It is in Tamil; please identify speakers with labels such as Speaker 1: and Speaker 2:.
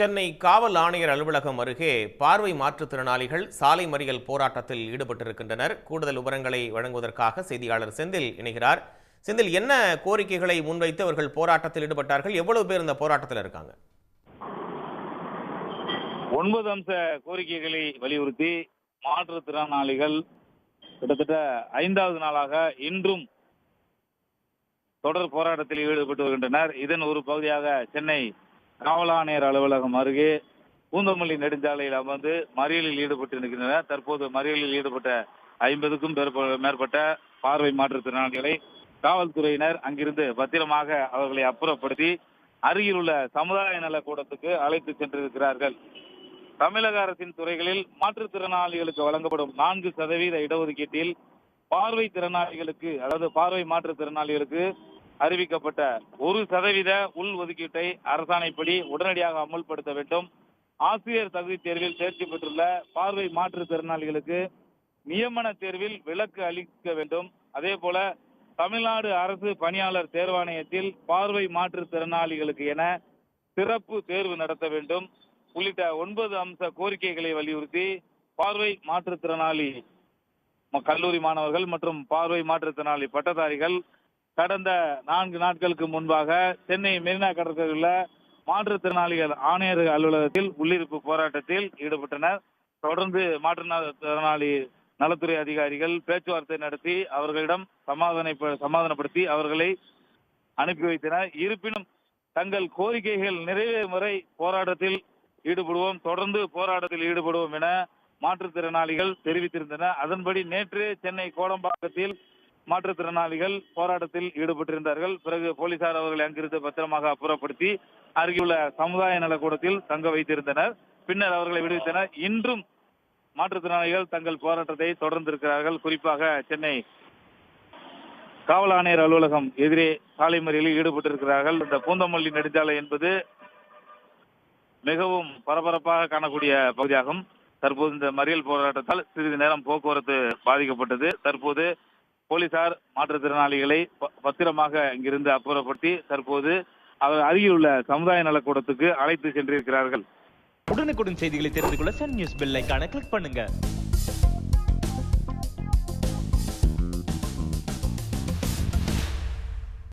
Speaker 1: சென்னை காவல் ஆணையர் அலுவலகம் அருகே பார்வை மாற்றுத்திறனாளிகள் சாலை மறியல் போராட்டத்தில் ஈடுபட்டிருக்கின்றனர். கூடுதல் விவரங்களை வழங்குவதற்காக செய்தியாளர் செந்தில் இணைகிறார். செந்தில் என்ன கோரிக்கைகளை முன்வைத்து அவர்கள் போராட்டத்தில் ஈடுபட்டார்கள்? எவ்வளவு பேர் இந்த போராட்டத்தில் இருக்காங்க?
Speaker 2: ஒன்பது அம்ச கோரிக்கைகளை வலியுறுத்தி மாற்றுத்திறனாளிகள் கிட்டத்தட்ட ஐந்தாவது நாளாக இன்றும் தொடர் போராட்டத்தில் ஈடுபட்டு வருகின்றனர். இதன் ஒரு பகுதியாக சென்னை காவல் ஆணையர் அலுவலகம் அருகே பூந்தமல்லி நெடுஞ்சாலையில் அமர்ந்து மறியலில் ஈடுபட்டு நிற்கின்றனர் தற்போது மறியலில் ஈடுபட்ட ஐம்பதுக்கும் மேற்பட்ட பார்வை மாற்றுத்திறனாளிகளை காவல்துறையினர் அங்கிருந்து பத்திரமாக அவர்களை அப்புறப்படுத்தி அருகில் உள்ள சமுதாய நலக்கூடத்துக்கு அழைத்து சென்றிருக்கிறார்கள். தமிழக அரசின் துறைகளில் மாற்றுத்திறனாளிகளுக்கு வழங்கப்படும் நான்கு சதவீத இடஒதுக்கீட்டில் பார்வை திறனாளிகளுக்கு அதாவது பார்வை மாற்றுத்திறனாளிகளுக்கு அறிவிக்கப்பட்ட ஒரு சதவீத உள் ஒதுக்கீட்டை அரசாணைப்படி உடனடியாக அமல்படுத்த வேண்டும். ஆசிரியர் தகுதி தேர்வில் தேர்ச்சி பெற்றுள்ள பார்வை மாற்றுத்திறனாளிகளுக்கு நியமன தேர்வில் விலக்கு அளிக்க வேண்டும். அதே போல தமிழ்நாடு அரசு பணியாளர் தேர்வாணையத்தில் பார்வை மாற்றுத்திறனாளிகளுக்கு என சிறப்பு தேர்வு நடத்த வேண்டும். உள்ளிட்ட ஒன்பது அம்ச கோரிக்கைகளை வலியுறுத்தி பார்வை மாற்றுத்திறனாளி கல்லூரி மாணவர்கள் மற்றும் பார்வை மாற்றுத்திறனாளி பட்டதாரிகள் கடந்த நான்கு நாட்களுக்கு முன்பாக சென்னை மெரினா கடற்கரையில் மாற்றுத்திறனாளிகள் ஆணையர் அலுவலகத்தில் உள்ளிருப்பு போராட்டத்தில் ஈடுபட்டனர். தொடர்ந்து மாற்றுத்திறனாளி நலத்துறை அதிகாரிகள் பேச்சுவார்த்தை நடத்தி அவர்களிடம் சமாதான சமாதானப்படுத்தி அவர்களை அனுப்பி வைத்தனர். இருப்பினும் தங்கள் கோரிக்கைகள் நிறைவேறும் வரை போராட்டத்தில் ஈடுபடுவோம். தொடர்ந்து போராட்டத்தில் ஈடுபடுவோம் என மாற்றுத்திறனாளிகள் தெரிவித்திருந்தனர். அதன்படி நேற்று சென்னை கோடம்பாக்கத்தில் மாற்றுத்திறனாளிகள் போராட்டத்தில் ஈடுபட்டிருந்தார்கள். பிறகு போலீசார் அவர்களை அங்கிருந்து பத்திரமாக அப்புறப்படுத்தி அருகிலுள்ள சமுதாய நலக்கூடத்தில் தங்க வைத்திருந்தனர். பின்னர் அவர்களை விடுவித்தனர். இன்றும் மாற்றுத்திறனாளிகள் தங்கள் போராட்டத்தை தொடர்ந்திருக்கிறார்கள். குறிப்பாக சென்னை காவல் ஆணையர் அலுவலகம் எதிரே சாலை மறியலில் ஈடுபட்டிருக்கிறார்கள். இந்த பூந்தமல்லி நெடுஞ்சாலை என்பது மிகவும் பரபரப்பாக காணக்கூடிய பகுதியாகும். தற்போது இந்த மறியல் போராட்டத்தால் சிறிது நேரம் போக்குவரத்து பாதிக்கப்பட்டது. தற்போது போலீசார் மாற்றுத்திறனாளிகளை ப- பத்திரமாக இங்கிருந்து அப்புறப்படுத்தி தற்போது அவர் அருகில் உள்ள சமுதாய நலக்கூடத்துக்கு அழைத்து சென்றிருக்கிறார்கள்.
Speaker 3: உடனுக்குடன் செய்திகளை தெரிந்து கொள்ள சன் நியூஸ் பெல் ஐகானை கிளிக் பண்ணுங்க.